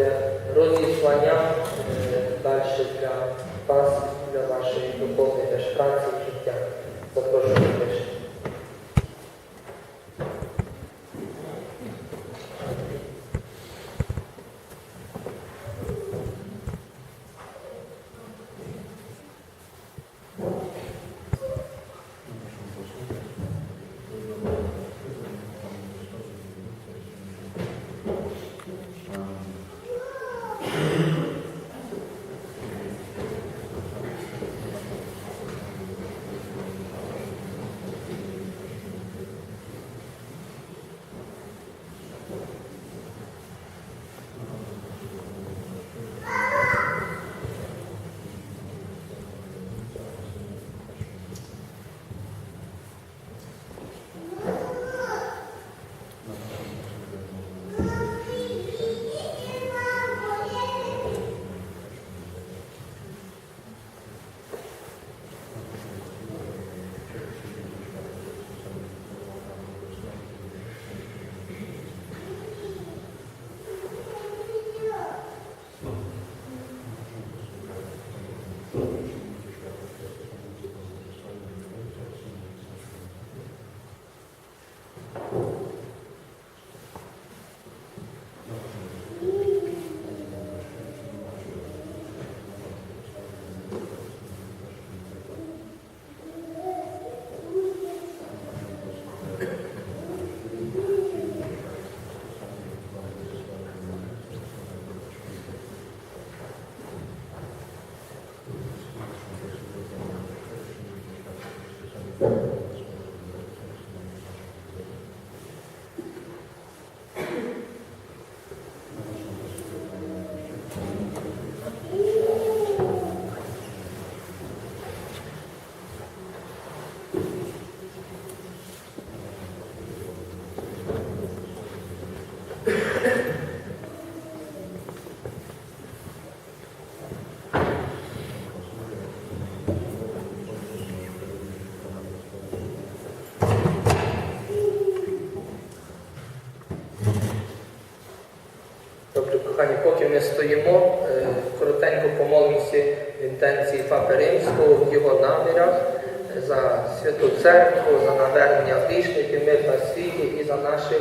буде розіслання е, далі для вас, для вашої духовної теж праці і життя. Папи Римського в його намірах е, за Святу Церкву, за навернення грішників, мир на світі і за наших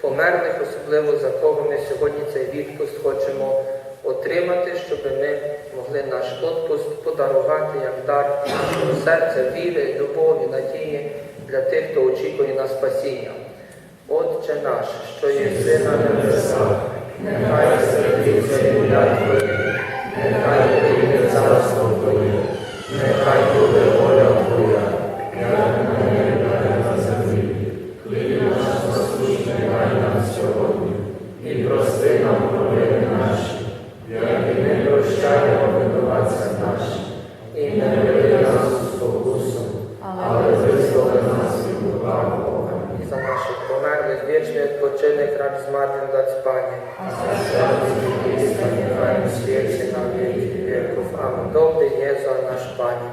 померлих, особливо за кого ми сьогодні цей відпуст хочемо отримати, щоб ми могли наш відпуст подарувати як дар нашого серця, віри, любові, надії для тих, хто очікує на спасіння. Отче наш, що єси на небесах, нехай святиться ім'я Твоє, нехай прийде царство Твоє, нехай буде воля Твоя, як на небі, так і на землі. Хліб наш насущний дай нам сьогодні, і прости нам провини наші, як і ми прощаємо винуватцям нашим, і не веди нас у спокусу, але визволи нас від лукавого. І за наших померлих вічний відпочинок радість матір дать Пані. Нехай світі на віки віков. Амин. Добрий Єзу, наш Пані.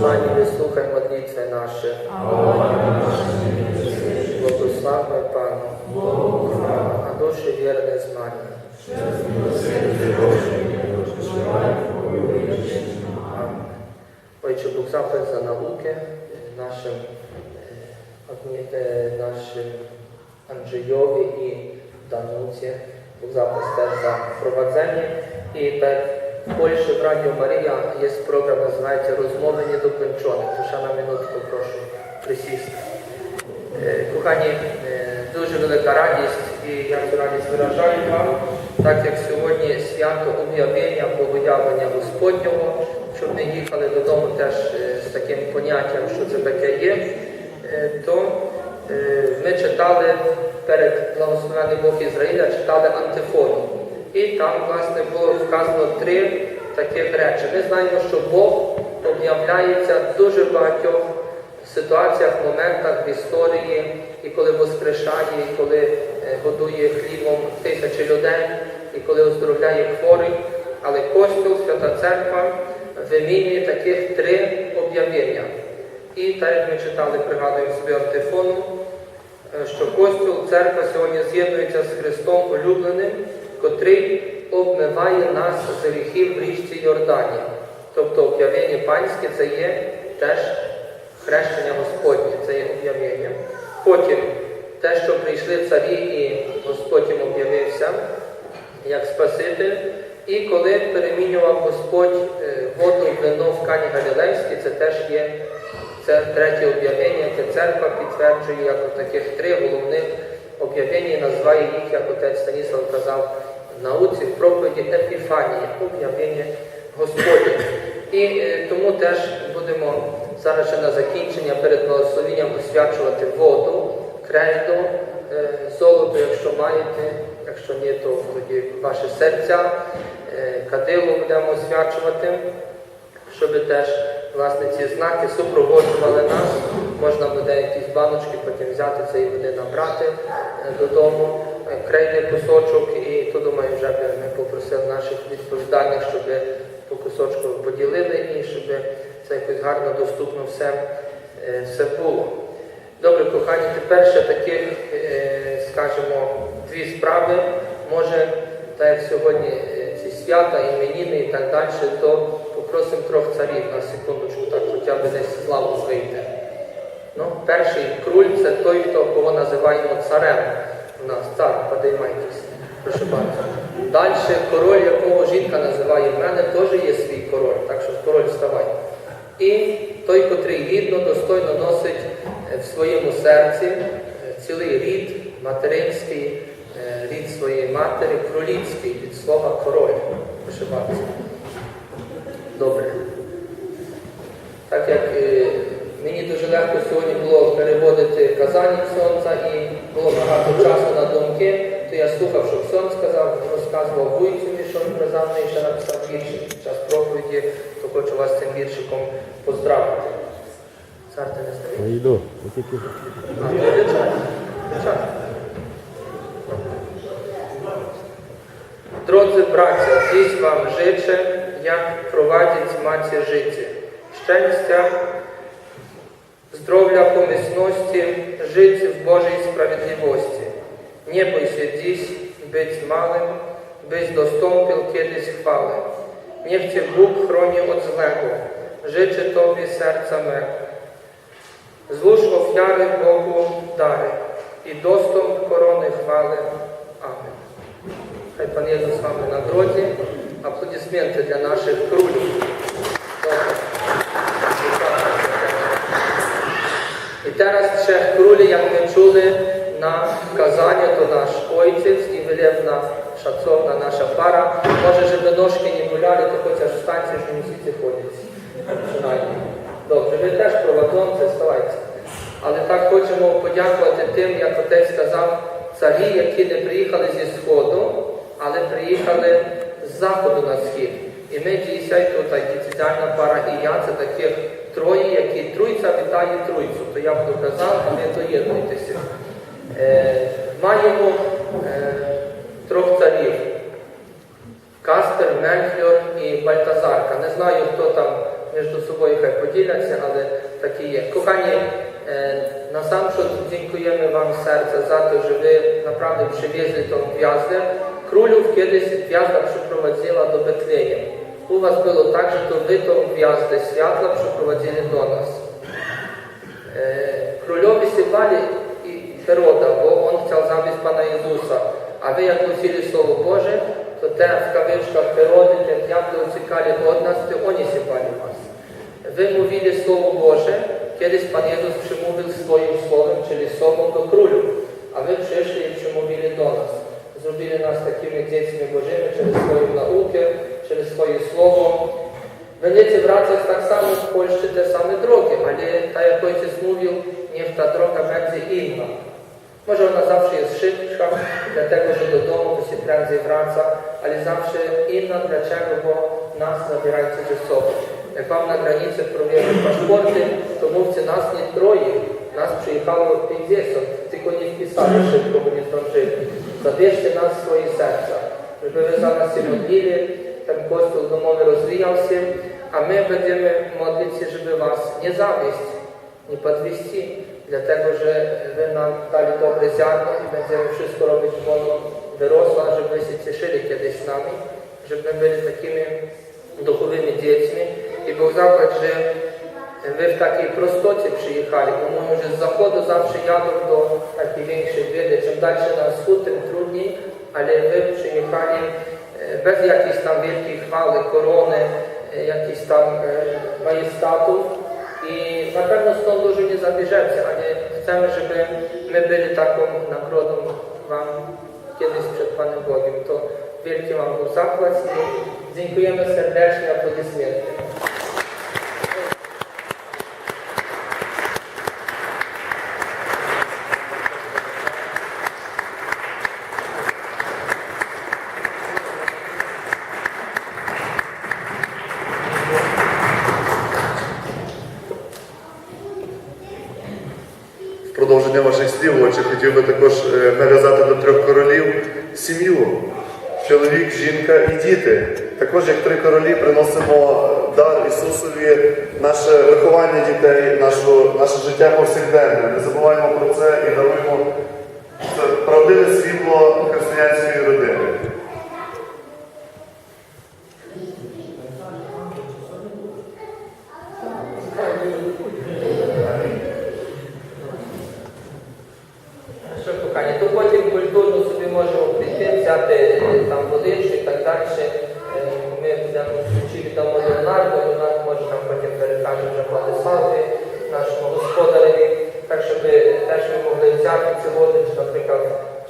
Пані, вислухай молитви наші. Благославай Пану. А душі вірне з Ojcze Bóg zapłać za naukę e, naszym, e, e, naszym Andrzejowi i Danucie. Bóg zapłać też za prowadzenie. I tak w Polsce w Radio Maria jest program, називається Розмови недокончених. Душа на минутку прошу присісти. Е, Кохані, е, дуже велика радість, і я цю радість виражаю вам, так як сьогодні свято об'явлення, богоявлення Господнього, щоб ми їхали додому теж е, з таким поняттям, що це таке є, то ми читали перед благословенний Бог Ізраїля, читали антифону. І там, власне, було вказано три таких речі. Ми знаємо, що Бог об'являється в дуже багатьох ситуаціях, моментах в історії, і коли воскрешає, і коли е, годує хлібом тисячі людей, і коли оздоровляє хворих. Але Костюл, Свята Церква вимінює таких три об'явлення. І так як ми читали, пригадуємо собі антифону, е, що Костюл, церква сьогодні з'єднується з Христом улюбленим, котрий обмиває нас з гріхів в річці Йордані. Тобто об'явлення панське це є теж хрещення Господнє, це є об'явлення. Потім те, що прийшли царі і Господь їм об'явився як Спаситель. І коли перемінював Господь е, воду в вино в Кані Галілейській, це теж є це третє об'явлення, яке церква підтверджує як таких три головних називає їх, як отець Станіслав казав в науці, в проповіді Епіфанії, об'явлення Господнє. І е, тому теж будемо зараз ще на закінчення перед благословенням освячувати воду, крейду, е, золото, якщо маєте, якщо ні, то тоді ваші серця, е, кадило будемо освячувати, щоб теж власне ці знаки супроводжували нас. Можна буде якісь баночки потім взяти цієї води набрати е, додому, е, крейний кусочок, і то думаю, вже би ми попросили наших відповідальних, щоб по кусочку поділили і щоб це якось гарно доступно все, е, все було. Добре, кохані, тепер ще таких, скажімо, дві справи. Може, так як сьогодні ці свята, іменіни і так далі, то попросимо трьох царів на секундочку, так хоча б десь славу вийде. Ну, перший круль це той, хто кого називаємо царем. У нас цар, подіймайтесь. Прошу bardzo. Далі король, якого жінка називає в мене, теж є свій король, так що король вставай. І той, котрий гідно, достойно носить е, в своєму серці е, цілий рід материнський, е, рід своєї матері, кролівський, від слова король. Прошу bardzo. Добре. Так як е, мені дуже легко сьогодні було казання сонця і було багато часу на думки, то я слухав, що сон сказав, розказував Вуйцеві, що він казав, і ще написав вірші під час проповіді, то хочу вас цим віршиком поздравити. Цар ти не стоїть? Я йду. Я тільки А, то йде. Drodzy bracia, dziś Wam życzę, jak prowadzić macie życie. Szczęścia, zdrowia, w Bożej sprawiedliwości. Nie bój się dziś być małym, byś dostąpił kiedyś chwały. Niech Cię Bóg chroni od złego. Życzę Tobie serca mego. Złóż ofiary Bogu dary i dostąp korony chwały. Amen. Хай Пан Єзус з вами на дорозі. Аплодисменти для наших крулів. Добре. І króli, jak my czuli na kazanie, to nasz ojciec i wylewna szacowna nasza para. Może, żeby nóżki nie gulali, to chociaż wstańcie, że nie musicie chodzić. Przynajmniej. Dobrze, ви теж проводонці, вставайте. Але так хочемо подякувати тим, як отець сказав, царі, які не приїхали зі Сходу, але приїхали з заходу на схід. І ми пара і я, це таких троє, які тройця вітає тройцю. То я буду казав, а ви доєднуйтеся. Е, маємо е, трьох царів. Каспер, Мельхіор і Бальтазарка. Не знаю, хто там між собою хай поділяться, але такі є. Кохані, е, насамперед Wam z serca za to, że Wy naprawdę przywieźli tą gwiazdę. Królów kiedyś gwiazda przyprowadziła do Betlejem. Że to Wy tą gwiazdę światła przyprowadzili do nas. E, Królowie się bali i Heroda, bo on chciał zabić Pana Jezusa. A Wy jak głosili Słowo Boże, to te w kawyczkach Herody, te diabły uciekali od nas, to oni się bali Was. Wy mówili Słowo Boże, kiedyś Pan Jezus przemówił swoim słowem, czyli sobą do królów, a Wy przyszli i przemówili do nas. Zrobili nas takimi dziećmi Bożymi через swoją naukę, через swoje słowo. Będziecie wracać tak samo w Polsce te same drogi, ale tak jak Ojciec mówił, niech ta droga będzie inna. Może ona zawsze jest szybsza, dlatego że do domu to się prędzej wraca, ale zawsze inna. Dlaczego? Bo nas zabierajcie ze sobą. Jak wam na granicy próbujemy paszporty, to mówcie nas nie troje. Nas przyjechało 50, tylko nie wpisali szybko, bo nie zdążyli. Zabierzcie nas w swoje serca, żeby wy za nas się modlili, ten kościół domowy rozwijał się, a my będziemy modlić się, żeby was nie zawieść, nie podwieści, dlatego że wy nam dali dobre ziarno i będziemy wszystko robić wolno wyrosła, żeby się cieszyli kiedyś z nami, żeby byli takimi duchowymi dziećmi. I Bóg zapłać, że wy w takiej prostocie przyjechali, bo mówią, że z zachodu zawsze jadą do takiej większej dalej na wschód, tym trudniej, ale wy przyjechali e, bez jakiejś tam wielkiej chwały, korony, e, jakichś tam e, majestatów i na pewno stąd dużo nie zabierzecie, ale chcemy, żeby my byli taką nagrodą Wam kiedyś przed Panem Bogiem. To wielki Wam był i dziękujemy serdecznie aplodysmenty. Хотів би також е, нав'язати до трьох королів сім'ю. Чоловік, жінка і діти. Також як три королі приносимо дар Ісусові, наше виховання дітей, нашу, наше життя повсякденне. Не забуваємо про це і даруємо правдиве світло християнської родини. Що кохання, то потім культурно собі можемо прийти, взяти е, там водичку і так далі. Е, Ми будемо чи віддамо Леонарду, Леонард може нам потім перекаже вже Владиславі, нашому господареві, так щоб теж ми могли взяти ці води, чи, наприклад,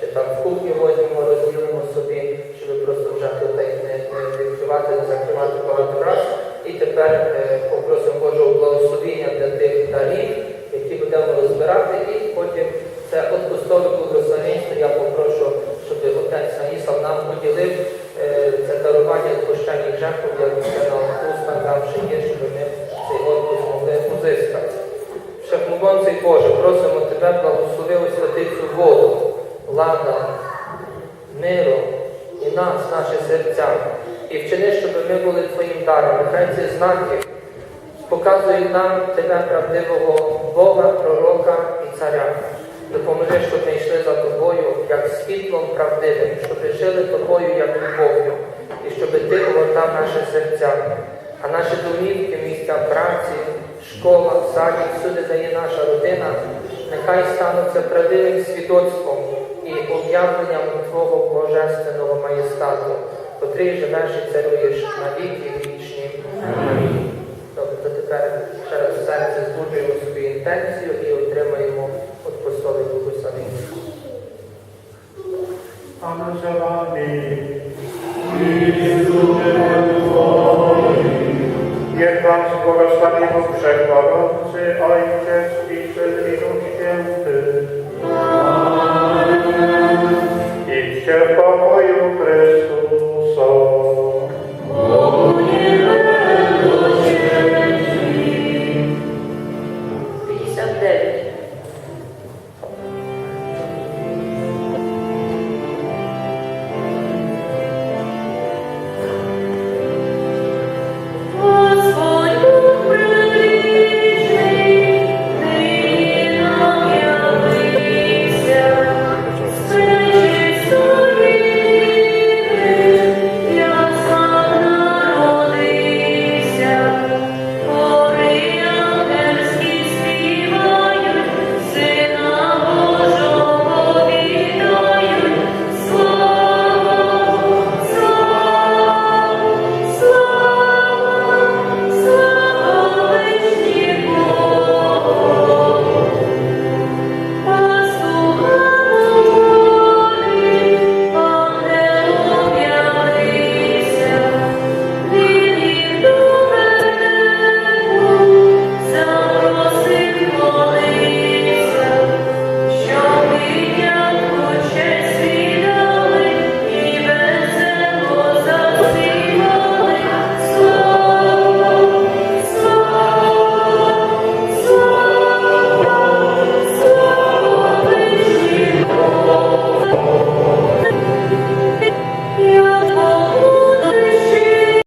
чи там в кухні возьмемо, розділимо собі, щоб просто вже тут не, не відкривати, не закривати багато раз. І тепер е, попросимо Божого благословіння для тих дарів, які будемо розбирати, і потім це от пустовику благословенства я попрошу, щоб отець Станіслав нам поділив е, це дарування це нам уста нам ще є, щоб ми цей отпуск могли позискати. Всемогонцей Боже, просимо Тебе, благослови освяти цю воду, влада, миру і нас, наші серця. І вчини, щоб ми були Твоїм даром. Нехай ці знаки показують нам Тебе, правдивого Бога, пророка і царя. Допоможи, щоб ми йшли за тобою як світлом правдивим, щоб жили тобою як любов'ю, огортав наші серця, а наші домівки, місця праці, школа, садик, всюди, де є наша родина, нехай стануться правдивим свідоцтвом і об'явленням Твого Божественного маєстату, котрий живеш і царюєш на віки вічні. Амінь. Добре, то тепер в серці збуджуємо собі інтенцію і отримаємо от постових благословень. Amen. Niech Wam błogosławi Bóg Wszechmogący, Ojciec i Syn i Duch Święty.